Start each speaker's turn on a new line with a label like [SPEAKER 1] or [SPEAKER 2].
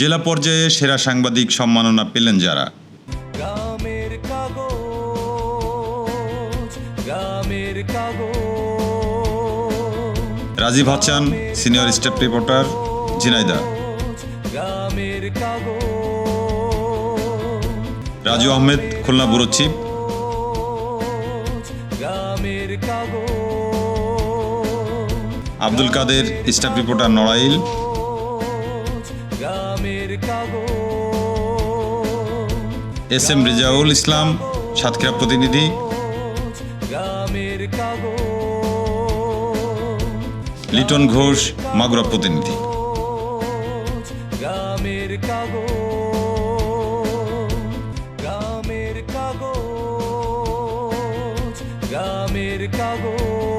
[SPEAKER 1] জেলা পর্যায়ে সেরা সাংবাদিক সম্মাননা পেলেন যারা।
[SPEAKER 2] গ্রামের কাগজ গ্রামের কাগজ।
[SPEAKER 1] Rajib Hasan senior staff reporter Jhenaidah.
[SPEAKER 2] গ্রামের কাগজ।
[SPEAKER 1] রাজু আহমেদ খুলনা ব্যুরো চিফ
[SPEAKER 2] গ্রামের কাগজ।
[SPEAKER 1] Abdul Kader staff reporter Narail.
[SPEAKER 2] গ্রামের
[SPEAKER 1] এস এম রেজাউল ইসলাম সাতক্ষীরা প্রতিনিধি।
[SPEAKER 2] গ্রামের
[SPEAKER 1] লিটন ঘোষ মাগুরা প্রতিনিধি।
[SPEAKER 2] গ্রামের কাগজ গ্রামের কাগজ।